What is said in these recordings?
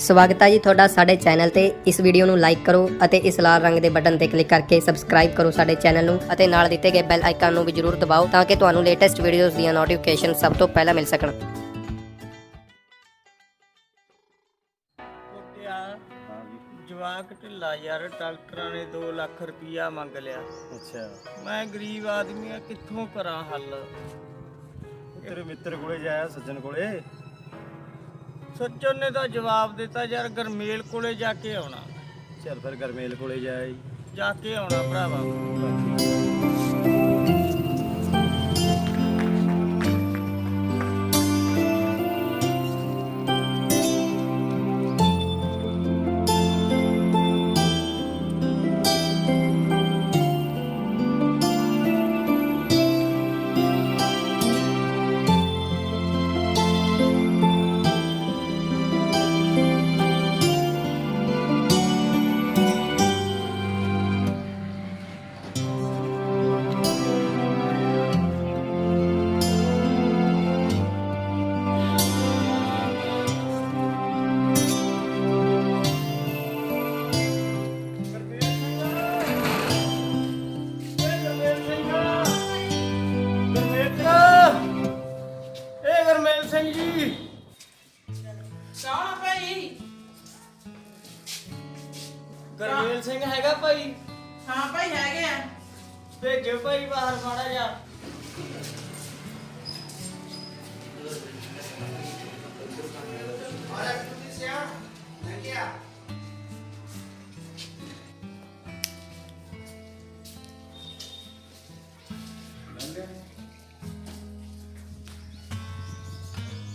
ਸਵਾਗਤ ਹੈ ਜੀ ਤੁਹਾਡਾ ਸਾਡੇ ਚੈਨਲ ਤੇ। ਇਸ ਵੀਡੀਓ ਨੂੰ ਲਾਈਕ ਕਰੋ ਅਤੇ ਇਸ ਲਾਲ ਰੰਗ ਦੇ ਬਟਨ ਤੇ ਕਲਿੱਕ ਕਰਕੇ ਸਬਸਕ੍ਰਾਈਬ ਕਰੋ ਸਾਡੇ ਚੈਨਲ ਨੂੰ ਅਤੇ ਨਾਲ ਦਿੱਤੇ ਗਏ ਬੈਲ ਆਈਕਨ ਨੂੰ ਵੀ ਜ਼ਰੂਰ ਦਬਾਓ ਤਾਂ ਕਿ ਤੁਹਾਨੂੰ ਲੇਟੈਸਟ ਵੀਡੀਓਜ਼ ਦੀਆਂ ਨੋਟੀਫਿਕੇਸ਼ਨ ਸਭ ਤੋਂ ਪਹਿਲਾਂ ਮਿਲ ਸਕਣ। ਕੁੱਟਿਆ ਜਵਾਕ ਢਿੱਲਾ ਯਾਰ ਡਾਕਟਰਾਂ ਨੇ 2 ਲੱਖ ਰੁਪਈਆ ਮੰਗ ਲਿਆ। ਅੱਛਾ। ਮੈਂ ਗਰੀਬ ਆਦਮੀ ਆ ਕਿੱਥੋਂ ਕਰਾਂ ਹੱਲ? ਤੇਰੇ ਮਿੱਤਰ ਕੋਲੇ ਜਾਇਆ ਸੱਜਣ ਕੋਲੇ? ਸੱਚਨ ਨੇ ਤਾਂ ਜਵਾਬ ਦਿੱਤਾ ਯਾਰ ਗਰਮੇਲ ਕੋਲੇ ਜਾ ਕੇ ਆਉਣਾ। ਚੱਲ ਫਿਰ ਗਰਮੇਲ ਕੋਲੇ ਜਾਇਆ ਜਾ। ਕੇ ਆਉਣਾ ਭਰਾਵਾ।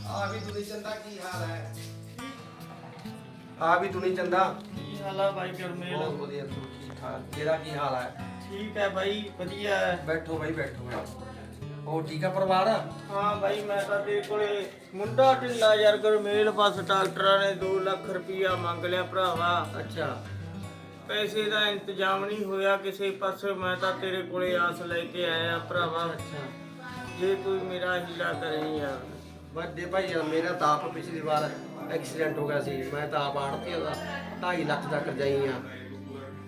ਆ ਵੀ ਤੁਨੀ ਚੰਦਾ ਕੀ ਹਾਲ ਹੈ? ਆ ਵੀ ਤੁਨੀ ਚੰਦਾ? ਕੀ ਹਾਲ ਆ ਗਰਮੇਲ? ਬਹੁਤ ਵਧੀਆ ਤੂੰ ਠੀਕ ਠਾਕ? ਤੇਰਾ ਕੀ ਹਾਲ ਹੈ? ਠੀਕ ਹੈ ਭਾਈ ਵਧੀਆ ਹੈ। ਬੈਠੋ ਬਾਈ ਬੈਠੋ ਹੋਰ ਠੀਕ ਆ ਪਰਿਵਾਰ? ਹਾਂ ਭਾਈ ਮੈਂ ਤਾਂ ਤੇਰੇ ਕੋਲੇ ਮੁੰਡਾ ਢਿੱਲਾ ਯਾਰ ਗਰਮੇਲ ਬਸ ਡਾਕਟਰਾਂ ਨੇ 2 ਲੱਖ ਰੁਪਈਆ ਮੰਗ ਲਿਆ ਭਰਾਵਾ। ਅੱਛਾ। ਪੈਸੇ ਦਾ ਇੰਤਜ਼ਾਮ ਨਹੀਂ ਹੋਇਆ ਕਿਸੇ ਪਾਸੇ। ਮੈਂ ਤਾਂ ਤੇਰੇ ਕੋਲੇ ਆਸ ਲੈ ਕੇ ਆਇਆ ਭਰਾਵਾ। ਅੱਛਾ। ਜੇ ਕੋਈ ਮੇਰਾ ਹੀਲਾ ਕਰੇ ਯਾਰ ਵੱਡੇ ਭਾਈ ਯਾਰ ਮੇਰਾ ਤਾਂ ਆਪ ਪਿਛਲੀ ਵਾਰ ਐਕਸੀਡੈਂਟ ਹੋ ਗਿਆ ਸੀ। ਮੈਂ ਤਾਂ ਆਪ ਆੜਤੀ ਉਹਦਾ 2.5 ਲੱਖ ਦਾ ਕਰਜਾਈ ਆ।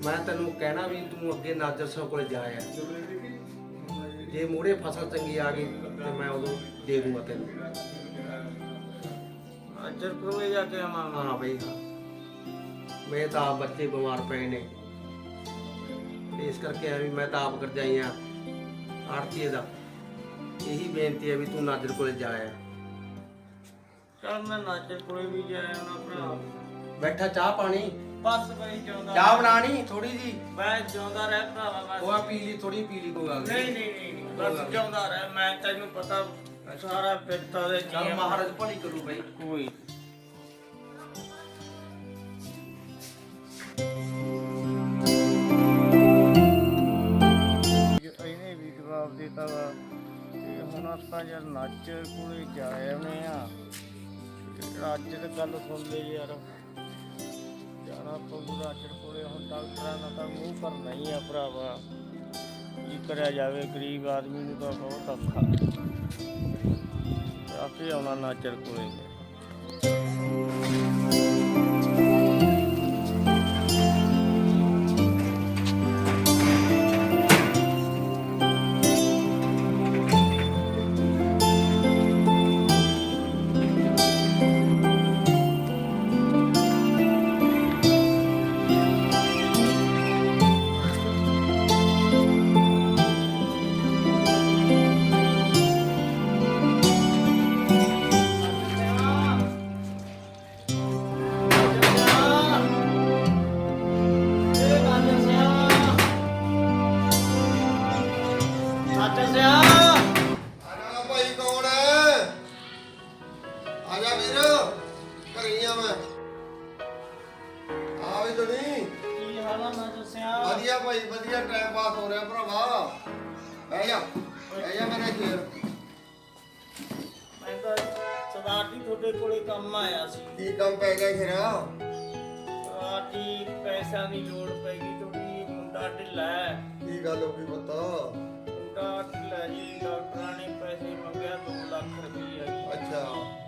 ਮੈਂ ਤੈਨੂੰ ਕਹਿਣਾ ਵੀ ਤੂੰ ਅੱਗੇ ਨਾਜਰ ਸਾਹਿਬ ਕੋਲੇ ਜਾਇਆ ਜੇ ਮੂਹਰੇ ਫਸਲ ਚੰਗੀ ਆ ਗਈ ਤੇ ਮੈਂ ਉਦੋਂ ਦੇ ਦੂੰਗਾ ਤੈਨੂੰ। ਅਜਰ ਕੋਲੇ ਜਾ ਕੇ ਆਵਾਂਗਾ। ਹਾਂ ਬਈ ਹਾਂ। ਮੇਰੇ ਤਾਂ ਆਪ ਬੱਚੇ ਬਿਮਾਰ ਪਏ ਨੇ। ਇਸ ਕਰਕੇ ਆ ਵੀ ਮੈਂ ਤਾਂ ਆਪ ਕਰਜਾਈ ਆ ਆਰਤੀ ਦਾ। ਇਹੀ ਬੇਨਤੀ ਹੈ ਵੀ ਤੂੰ ਨਾਜਰ ਕੋਲੇ ਜਾਇਆ ਚੱਲ ਮੈਂ ਨਾਚਰ ਕੋਲੇ ਵੀ ਜਾਇਆ ਨਾ ਭਰਾ। ਬੈਠਾ ਚਾਹ ਪਾਣੀ। ਬਸ ਭਾਈ ਜਿਉਂਦਾ ਚਾਹ ਬਣਾਣੀ ਥੋੜੀ ਜੀ। ਮੈਂ ਜਿਉਂਦਾ ਰਹਿ ਭਰਾਵਾ ਬਸ। ਉਹ ਆ ਪੀ ਲਈ ਥੋੜੀ ਪੀ ਲਈ ਕੋਈ ਗੱਲ ਨਹੀਂ ਨਹੀਂ। ਨਹੀਂ ਬਸ ਜਿਉਂਦਾ ਰਹਿ। ਮੈਂ ਤੈਨੂੰ ਪਤਾ ਸਾਰਾ ਪਿੱਤਾ ਦੇ ਜੀਵਨ ਮਹਾਰਾਜ ਭਲੀ ਕਰੂ ਬਈ। ਕੋਈ ਆਪਾਂ ਯਾਰ ਨਾਚ ਕੋਲੇ ਜਾ ਆਉਨੇ ਆ। ਤੇ ਤੇ ਗੱਲ ਸੁਣਦੇ ਯਾਰ। ਜਾਣਾ ਪਊ ਨਾਚਰ ਕੋਲੇ ਹੁਣ ਡਾਕਟਰਾਂ ਨਾਲ ਤਾਂ ਮੂੰਹ ਕਰਨਾ ਹੀ ਆ ਭਰਾਵਾ। ਕੀ ਕਰਿਆ ਜਾਵੇ, ਗਰੀਬ ਆਦਮੀ ਨੂੰ ਤਾਂ ਬਹੁਤ ਔਖਾ। ਆਪੇ ਆਉਣਾ ਨਾਚਰ ਕੋਲੇ ਆ ਤੁਨੀ ਵਧੀਆ ਭਾਈ ਵਧੀਆ ਟਾਈਮ ਪਾਸ ਹੋ ਰਿਹਾ ਭਰਾਵਾ। ਬਹਿ ਜਾ ਬਹਿ ਜਾ ਮੇਰੇ ਖੇਰ ਮੈਂ ਤਾਂ ਸਰਦਾਰ ਜੀ ਤੁਹਾਡੇ ਕੋਲੇ ਕੰਮ ਆਇਆ ਸੀ। ਕੀ ਕੰਮ ਪੈ ਗਿਆ ਫਿਰ? ਸਰਦਾਰ ਜੀ ਪੈਸਿਆਂ ਦੀ ਲੋੜ ਪੈ ਗਈ ਤੁਹਾਡੀ ਮੁੰਡਾ ਢਿੱਲਾ ਹੈ। ਕੀ ਗੱਲ ਹੋ ਗਈ ਪਤਾ? ਮੁੰਡਾ ਢਿੱਲਾ ਜੀ ਡਾਕਟਰਾਂ ਨੇ ਪੈਸੇ ਮੰਗਿਆ 2 ਲੱਖ ਰੁਪਈਆ ਜੀ। ਅੱਛਾ।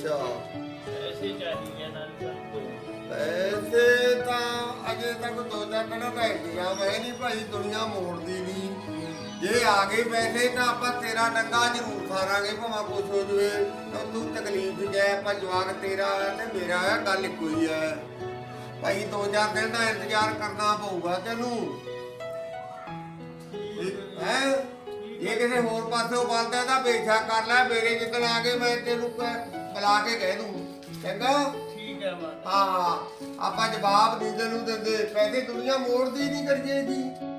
ਅੱਛਾ। ਐਸੀ ਚਾਹੀਦੀ ਹੈ ਨਾਲ ਪੈਸੇ ਤਾਂ ਅਜੇ ਤੱਕ ਦੋ ਚਾਰ ਦਾ ਇੰਤਜ਼ਾਮ ਹੈ ਨਹੀਂ ਭਾਈ ਦੁਨੀਆ ਮੋੜਦੀ ਨਹੀਂ ਜੇ ਆ ਗਏ ਪੈਸੇ ਤਾਂ ਆਪਾਂ ਤੇਰਾ ਡੰਗਾ ਜ਼ਰੂਰ ਸਾਰਾਂਗੇ ਭਾਵੇਂ ਕੁਛ ਹੋ ਜਵੇ। ਤਾਂ ਤਕਲੀਫ ਹੈ ਆਪਾਂ ਜਵਾਕ ਤੇਰਾ ਤੇ ਮੇਰਾ ਹੈ ਗੱਲ ਇੱਕੋ ਹੀ ਹੈ। ਭਾਈ ਦੋ ਚਾਰ ਦਿਨ ਦਾ ਇੰਤਜ਼ਾਰ ਕਰਨਾ ਪਊਗਾ ਤੈਨੂੰ। ਹੈ? ਇਹ ਕਿਸੇ ਹੋਰ ਪਾਸੋਂ ਬਲਦਾ ਤਾਂ ਬੇਸ਼ੱਕ ਕਰ ਲੈ ਮੇਰੇ ਜਿੱਦਣ ਆ ਕੇ ਮੈਂ ਤੈਨੂੰ ਕ- ਬੁਲਾ ਕੇ ਕਹਿ ਦੂੰ। ਚੰਗਾ? ਠੀਕ ਹੈ ਮਾਂ ਹਾਂ ਆਪਾਂ ਜਵਾਬ ਨਹੀਂ ਤੈਨੂੰ ਦਿੰਦੇ। ਪੈਸੇ ਦੁਨੀਆ ਮੋੜਦੀ ਨਹੀਂ ਕਰੀਏ ਦੀ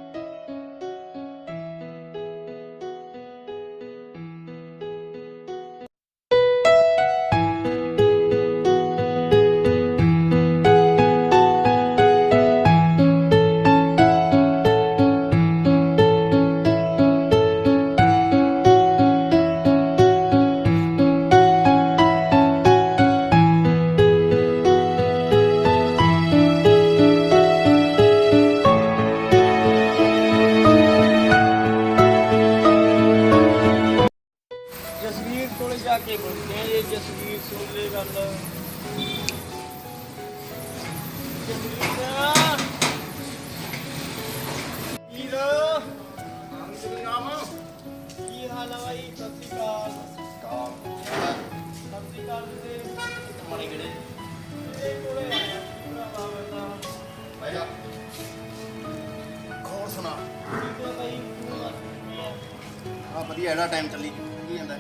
ਇਹਦਾ ਟਾਈਮ ਚੱਲੀ ਕੀ ਜਾਂਦਾ।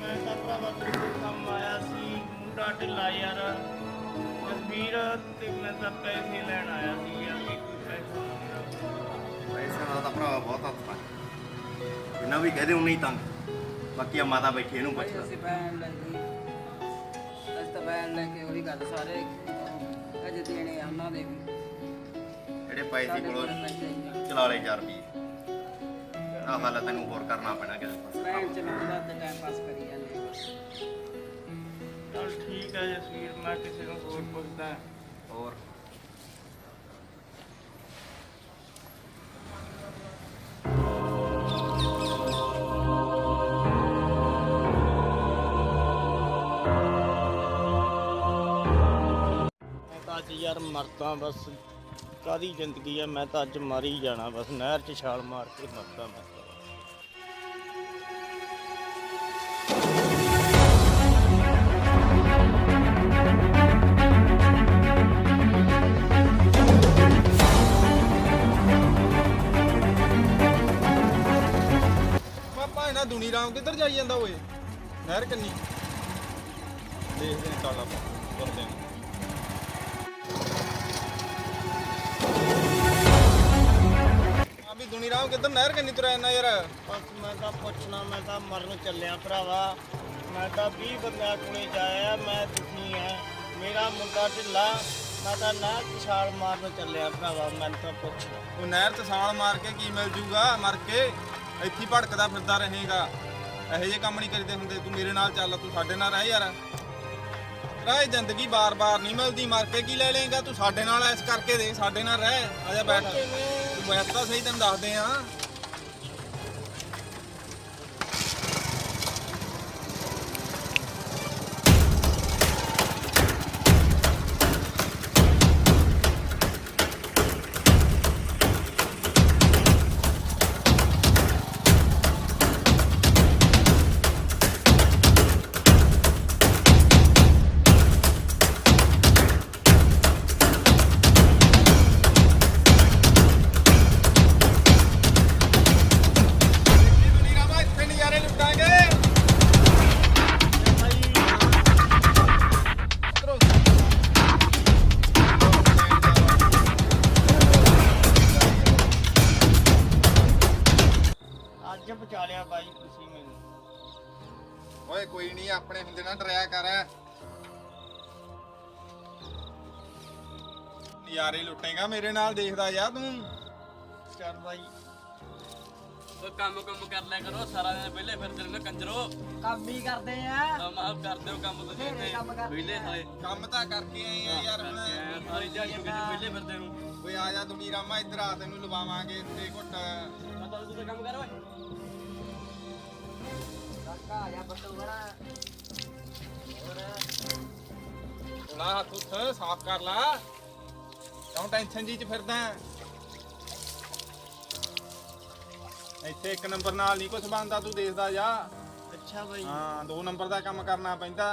ਮੈਂ ਤਾਂ ਭਰਾਵਾ ਤੇਰੇ ਕੰਮ ਆਇਆ ਸੀ ਮੁੰਡਾ ਢਿੱਲਾ ਯਾਰ। ਜਸਵੀਰ ਤੇ ਮੈਂ ਤਾਂ ਪੈਸੇ ਲੈਣ ਆਇਆ ਸੀ ਯਾਰ ਕਿ ਕੋਈ ਪੈਸਾ ਮੰਗਦਾ ਪੈਸੇ ਦਾ ਤਾਂ ਭਰਾ ਬਹੁਤ ਹੱਥ ਪਾ ਜਿੰਨਾ ਵੀ ਕਹਦੇ ਉਨਾ ਹੀ ਤੰਗ। ਬਾਕੀ ਆ ਮਾਤਾ ਬੈਠੀ ਇਹਨੂੰ ਪੁੱਛ ਭਾਈ ਲੈ। ਅਸੀਂ ਬੈਨ ਲੈਂਦੀ ਅਸੀਂ ਤਾਂ ਬੈਨ ਲੈ ਕੇ ਉਹੀ ਗੱਲ ਸਾਰੇ ਅਜੇ ਦੇਣੇ ਆ ਉਹਨਾਂ ਦੇ ਵੀ। ਜਿਹੜੇ ਪੈਸੇ ਸਾਡੇ ਕੋਲੋਂ ਕੋਲ ਪੈਸੇ ਹੀ ਆ। ਚਲਾ ਲੈ 4 ਰੁਪਏ ਆ ਹਾਲਾ ਤੈਨੂੰ ਹੋਰ ਕਰਨਾ ਪੈਣਾ ਕਿਸੇ ਪਾਸੇ। ਬੈਨ ਚਲਾਉਂਦਾ ਤੇ ਟਾਈਮ ਪਾਸ ਕਰੀ ਜਾਂਦੇ ਆ। ਚਲ ਠੀਕ ਹੈ ਜਸਵੀਰ ਮੈਂ ਕਿਸੇ ਨੂੰ ਹੋਰ ਪੁੱਛਦਾ। ਹੋਰ? ਮੈਂ ਤਾਂ ਅੱਜ ਯਾਰ ਮਰਦਾ ਬਸ। ਕਾਦੀ ਜ਼ਿੰਦਗੀ ਹੈ ਮੈਂ ਤਾਂ ਅੱਜ ਮਰ ਹੀ ਜਾਣਾ, ਬਸ ਨਹਿਰ 'ਚ ਛਾਲ ਮਾਰ ਕੇ ਮਰਦਾ ਮੈਂ। ਤਾਂ। ਪਾਪਾ ਦੁਨੀ ਰਾਮ ਕਿੱਧਰ ਜਾਈ ਜਾਂਦਾ ਓਏ? ਨਹਿਰ ਕੰਨੀ? ਦੇਖਦੇ ਨੇ ਚੱਲ ਆਪਾਂ ਦੁਨੀ ਰਾਮ ਕਿੱਧਰ ਨਹਿਰ ਕੰਨੀ ਤੁਰਿਆ ਜਾਂਦਾ ਯਾਰ? ਬਸ ਮੈਂ ਤਾਂ ਪੁੱਛਣਾ ਮੈਂ ਤਾਂ ਮਰਨ ਚੱਲਿਆ ਭਰਾਵਾ। ਮੈਂ ਤਾਂ 20 ਬੰਦਿਆਂ ਕੋਲੇ ਜਾਇਆ ਮੈਂ ਦੁਖੀ ਆ। ਮੇਰਾ ਮੁੰਡਾ ਢਿੱਲਾ ਮੈਂ ਤਾਂ ਨਾ ਛਾਲ ਮਾਰਨ ਚੱਲਿਆ ਭਰਾਵਾ ਮੈਂ ਤਾਂ ਪੁੱਛ। ਉਹ ਨਹਿਰ ਤੇ ਸਾਲ ਮਾਰ ਕੇ ਕੀ ਮਿਲ ਜੂਗਾ? ਮਰ ਕੇ ਇੱਥੇ ਹੀ ਭਟਕਦਾ ਫਿਰਦਾ ਰਹੇਗਾ। ਇਹੋ ਜਿਹੇ ਕੰਮ ਨਹੀਂ ਕਰੀਦੇ ਹੁੰਦੇ। ਤੂੰ ਮੇਰੇ ਨਾਲ ਚੱਲ ਤੂੰ ਸਾਡੇ ਨਾਲ ਰਹਿ ਯਾਰ। ਰਾਏ ਜ਼ਿੰਦਗੀ ਬਾਰ-ਬਾਰ ਨਹੀਂ ਮਿਲਦੀ। ਮਰ ਕੇ ਕੀ ਲੈ ਲੇਗਾ ਤੂੰ ਸਾਡੇ ਨਾਲ ਐਸ ਕਰਕੇ ਦੇ। ਸਾਡੇ ਨਾਲ ਰਹਿ ਆ ਜਾ ਬੈਠ। ਤੂੰ ਸਹੀ ਤੈਨੂੰ ਦੱਸਦੇ ਆ। ਓਏ ਕੋਈ ਨਹੀਂ ਆਪਣੇ ਹੁੰਦੇ ਨਾ ਡਰਿਆ ਕਰ। ਨਜ਼ਾਰੇ ਲੁੱਟੇਗਾ ਮੇਰੇ ਨਾਲ ਦੇਖਦਾ ਯਾ ਤੂੰ। ਚੱਲ ਬਾਈ। ਉਹ ਕੰਮ ਕੰਮ ਕਰ ਲਿਆ ਕਰੋ ਸਾਰਾ ਦਿਨ ਵਿਹਲੇ ਫਿਰਦੇ ਰਹਿੰਦੇ ਕੰਜਰੋ। ਕੰਮ ਹੀ ਕਰਦੇ ਆ। ਕੰਮ ਆਪ ਕਰਦੇ ਹੋ ਕੰਮ ਤੁਸੀਂ ਇੱਥੇ ਵਿਹਲੇ ਸਾਲੇ। ਕੰਮ ਤਾਂ ਕਰਕੇ ਆਏ ਆ ਯਾਰ ਹੁਣ। ਸਾਰੀ ਦਿਹਾੜੀ ਵਿਹਲੇ ਫਿਰਦੇ ਨੂੰ ਓਏ ਆ ਜਾ ਦੁਨੀ ਰਾਮਾ ਇੱਧਰ ਆ ਤੈਨੂੰ ਲਵਾਵਾਂਗੇ ਇੱਥੇ ਘੁੱਟ। ਲਾ ਹੱਥ ਉੱਠ ਸਾਫ਼ ਕਰ ਲਾ। ਕਿਉਂ ਟੈਨਸ਼ਨ ਜੀ ਚ ਫਿਰਦਾ? ਇੱਥੇ ਇੱਕ ਨੰਬਰ ਨਾਲ ਨਹੀਂ ਕੁਝ ਬਣਦਾ ਤੂੰ ਦੇਖਦਾ ਜਾ। ਅੱਛਾ ਬਾਈ। ਹਾਂ ਦੋ ਨੰਬਰ ਦਾ ਕੰਮ ਕਰਨਾ ਪੈਂਦਾ।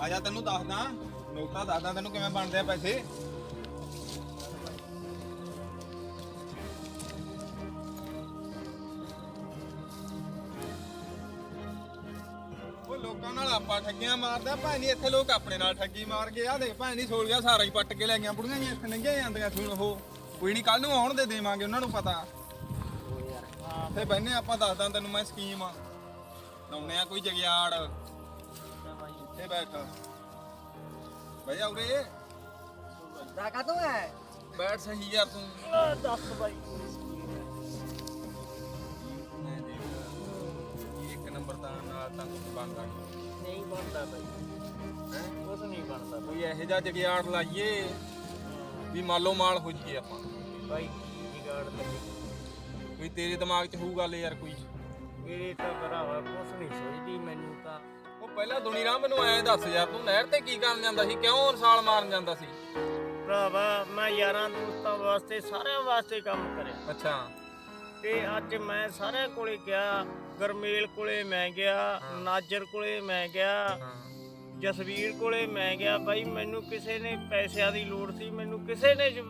ਆ ਜਾ ਤੈਨੂੰ ਦੱਸਦਾ ਨੋਟਾਂ ਦੱਸਦਾ ਤੈਨੂੰ ਕਿਵੇਂ ਬਣਦੇ ਆ ਪੈਸੇ। ਉਹ ਲੋਕਾਂ ਨਾਲ ਆਪਾਂ ਠੱਗੀਆਂ ਮਾਰਦਾ ਭਾਈ ਨਹੀਂ ਇੱਥੇ ਲੋਕ ਆਪਣੇ ਨਾਲ ਠੱਗੀ ਮਾਰ ਕੇ ਆ ਦੇਖ ਭਾਈ ਨਹੀਂ ਸੋਲ ਗਿਆ ਸਾਰਾ ਹੀ ਪੱਟ ਕੇ ਲੈ ਗਈਆਂ ਬੁੜੀਆਂ ਜੀ ਇੱਥੇ ਲੰਘੀਆਂ ਜਾਂਦੀਆਂ ਸੁਣ ਉਹ। ਕੋਈ ਨਹੀਂ ਕੱਲ ਨੂੰ ਆਉਣ ਦੇ ਦੇਵਾਂਗੇ ਉਹਨਾਂ ਨੂੰ ਪਤਾ। ਫੇ ਬੈਨੇ ਆਪਾਂ ਦੱਸਦਾ ਤੈਨੂੰ ਮੈਂ ਸਕੀਮ। ਲਾਉਣੇ ਆ ਕੋਈ ਜਗਿਆੜ। ਇੱਥੇ ਬੈਠ। ਬਈ ਜਾ ਉਰੇ। ਦਾ ਕਾ ਤੂੰ ਹੈ ਬੈਠ ਸਹੀ ਯਾਰ ਤੂੰ। ਦੱਸ ਬਾਈ। ਇੱਕ ਨੰਬਰ ਦਾ ਨਾਲ ਤਾਂ ਕੁਝ ਬਣਦਾ ਨਹੀਂ ਨਹੀਂ ਬਣਦਾ ਬਾਈ। ਹੈ? ਕੁਝ ਨਹੀਂ ਬਣਦਾ ਕੋਈ ਇਹੋ ਜਿਹਾ ਜਗਿਆੜ ਲਾਈਏ ਵੀ ਮਾਲੋ ਮਾਲ ਹੋ ਜਾਈਏ ਆਪਾਂ। ਬਾਈ ਵਿਗਾੜ ਲੱਗੀ ਕੋਈ ਤੇਰੇ ਦਿਮਾਗ 'ਚ ਹੋਊ ਗੱਲ ਯਾਰ ਕੋਈ। ਮੇਰੇ ਤਾਂ ਭਰਾਵਾ ਕੁਝ ਨਹੀਂ ਸੋਚਦੀ ਮੈਨੂੰ ਤਾਂ। ਉਹ ਪਹਿਲਾਂ ਦੁਨੀ ਰਾਮ ਮੈਨੂੰ ਐਂ ਦੱਸ ਯਾਰ ਤੂੰ ਨਹਿਰ ਤੇ ਕੀ ਕਰਨ ਜਾਂਦਾ ਸੀ? ਕਿਉਂ ਰਸਾਲ ਮਾਰਨ ਜਾਂਦਾ ਸੀ? ਭਰਾਵਾ ਮੈਂ ਯਾਰਾਂ ਦੋਸਤਾਂ ਵਾਸਤੇ ਸਾਰਿਆਂ ਵਾਸਤੇ ਕੰਮ ਕਰਿਆ। ਅੱਛਾ। ਤੇ ਅੱਜ ਮੈਂ ਸਾਰਿਆਂ ਕੋਲੇ ਗਿਆ ਗਰਮੇਲ ਕੋਲੇ ਮੈਂ ਗਿਆ ਨਾਜਰ ਕੋਲੇ ਮੈਂ ਗਿਆ ਜਸਵੀਰ ਕੋਲੇ ਮੈਂ ਗਿਆ। ਬਾਈ ਮੈਨੂੰ ਕਿਸੇ ਨੇ ਪੈਸਿਆਂ ਦੀ ਲੋੜ ਸੀ ਮੈਨੂੰ ਕਿਸੇ ਨੇ ਜ-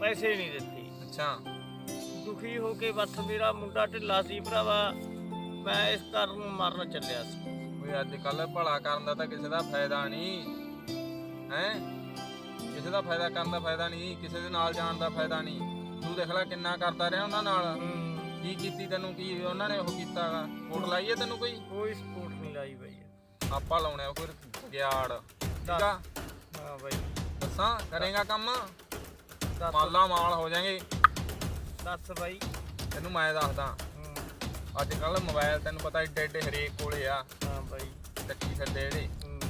ਪੈਸੇ ਨਹੀਂ ਦਿੱਤੇ। ਅੱਛਾ। ਦੁਖੀ ਹੋ ਕੇ ਬਸ ਮੇਰਾ ਮੁੰਡਾ ਢਿੱਲਾ ਸੀ ਭਰਾਵਾ। ਮੈਂ ਇਸ ਘਰ ਨੂੰ ਮਰਨ ਚੱਲਿਆ ਸੀ। ਕੋਈ ਅੱਜ ਕੱਲ ਭਲਾ ਕਰਨ ਦਾ ਤਾਂ ਕਿਸੇ ਦਾ ਫਾਇਦਾ ਨਹੀਂ। ਹੈ? ਕਿਸੇ ਦਾ ਫਾਇਦਾ ਕਰਨ ਦਾ ਫਾਇਦਾ ਨਹੀਂ ਕਿਸੇ ਦੇ ਨਾਲ ਜਾਣ ਦਾ ਫਾਇਦਾ ਨਹੀਂ। ਤੂੰ ਦੇਖ ਲੈ ਕਿੰਨਾ ਕਰਦਾ ਰਿਹਾ ਉਹਨਾਂ ਨਾਲ। ਕੀ ਕੀਤੀ ਤੈਨੂੰ ਕੀ ਉਹਨਾਂ ਨੇ ਉਹ ਕੀਤਾ? ਕੋਟ ਲਾਈਏ ਤੈਨੂੰ ਕੋਈ? ਕੋਈ ਸਪੋਰਟ ਨਹੀਂ ਲਾਈ ਬਾਈ। ਆਪਾਂ ਲਾਉਣੇ ਕੋਈ ਗਿਆੜ ਠੀਕ ਆ? ਹਾਂ ਬਾਈ। ਦੱਸਾਂ? ਕਰੇਗਾ ਕੰਮ? ਦੱਸ। ਮਾਲਾ ਮਾਲ ਹੋ ਜਾਣਗੇ ਦੱਸ ਬਾਈ। ਤੈਨੂੰ ਮੈਂ ਦੱਸਦਾ। ਹੂੰ, ਅੱਜ ਕੱਲ ਮੋਬਾਈਲ ਤੈਨੂੰ ਪਤਾ ਏਡੇ ਏਡੇ ਹਰੇਕ ਕੋਲੇ ਆ। ਹਾਂ ਬਾਈ। ਚੱਕੀ ਫਿਰਦੇ ਜਿਹੜੇ ਹੂੰ,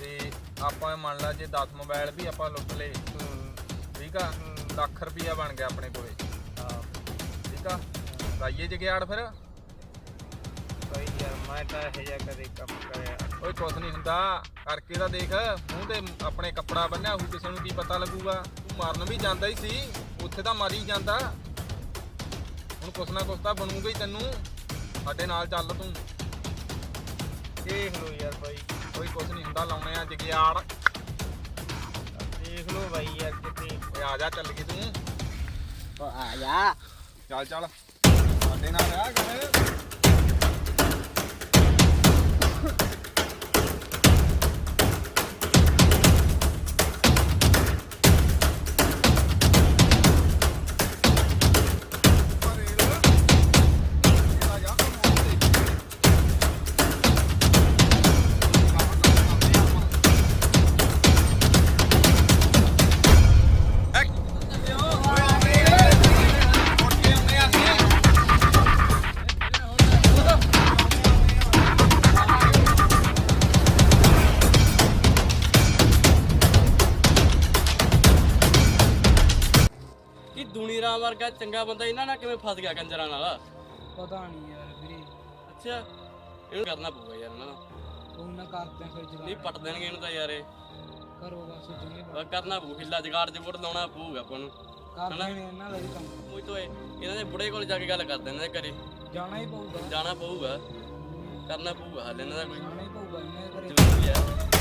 ਤੇ ਆਪਾਂ ਮੰਨ ਲਾ ਜੇ 10 ਮੋਬਾਈਲ ਵੀ ਆਪਾਂ ਲੁੱਟ ਲਏ। ਹੂੰ, ਠੀਕ ਆ? ਲੱਖ ਰੁਪਈਆ ਬਣ ਗਿਆ ਆਪਣੇ ਕੋਲੇ। ਹਾਂ। ਠੀਕ ਆ? ਲਾਈਏ ਜਗਿਆੜ ਫਿਰ। ਬਾਈ ਯਾਰ ਮੈਂ ਤਾਂ ਇਹ ਜਿਹਾ ਕਦੇ ਕੰਮ ਕਰਿਆ। ਓਏ ਕੁਛ ਨਹੀਂ ਹੁੰਦਾ ਕਰਕੇ ਤਾਂ ਦੇਖ ਮੂੰਹ ਤੇ ਆਪਣੇ ਕੱਪੜਾ ਬੰਨਿਆ ਹੋਊ ਕਿਸੇ ਨੂੰ ਕੀ ਪਤਾ ਲੱਗੂਗਾ। ਤੂੰ ਮਾਰਨ ਵੀ ਜਾਂਦਾ ਹੀ ਸੀ ਉੱਥੇ ਤਾਂ ਮਰ ਹੀ ਜਾਂਦਾ। ਹੁਣ ਕੁਛ ਨਾ ਕੁਛ ਤਾਂ ਬਣੂਗਾ ਹੀ ਤੈਨੂੰ ਸਾਡੇ ਨਾਲ ਚੱਲ ਤੂੰ। ਦੇਖ ਲਓ ਯਾਰ ਬਾਈ। ਕੋਈ ਕੁਛ ਨਹੀਂ ਹੁੰਦਾ ਲਾਉਣੇ ਆ ਜਗਿਆੜ। ਦੇਖ ਲਓ ਬਾਈ ਯਾਰ ਕਿਤੇ। ਓਏ ਆ ਜਾ ਚੱਲ ਗਈ ਤੂੰ। ਆ ਜਾ। ਚੱਲ ਚੱਲ। ਸਾਡੇ ਨਾਲ ਰਹਿ ਕਰ ਵਰਗਾ ਚੰਗਾ ਬੰਦਾ ਇਹਨਾਂ ਨਾਲ ਕਿਵੇਂ ਫਸ ਗਿਆ ਕੰਜਰਾਂ ਨਾਲ? ਪਤਾ ਨਹੀਂ ਯਾਰ ਵੀਰੇ। ਅੱਛਾ। ਇਹਨੂੰ ਕਰਨਾ ਪਊਗਾ ਯਾਰ ਇਹਨਾਂ ਦਾ ਉਹ ਨਾ ਕਰਦੇ ਫਿਰ ਨਹੀਂ ਪਟ ਦੇਣਗੇ ਇਹਨੂੰ ਤਾਂ ਯਾਰ ਇਹ। ਕਰੋ ਬਸ ਜਿਵੇਂ ਬਸ ਕਰਨਾ ਪਊ ਹਿੱਲਾ ਜਗਾੜ ਜਗੁੜ ਲਾਉਣਾ ਪਊਗਾ ਆਪਾਂ ਨੂੰ। ਕਰ ਦੇਣੇ ਇਹਨਾਂ ਦਾ ਵੀ ਕੰਮ। ਉਹ ਤੋਂ ਇਹ ਇਹਨਾਂ ਦੇ ਬੁੜੇ ਕੋਲ ਜਾ ਕੇ ਗੱਲ ਕਰਦੇ ਇਹਨਾਂ ਦੇ ਘਰੇ। ਜਾਣਾ ਹੀ ਪਊਗਾ। ਜਾਣਾ ਪਊਗਾ। ਕਰਨਾ ਪਊਗਾ ਹੱਲ ਇਹਨਾਂ ਦਾ ਕੋਈ ਜਾਣਾ ਹੀ ਪਊਗਾ ਇਹਨਾਂ ਦੇ ਘਰੇ।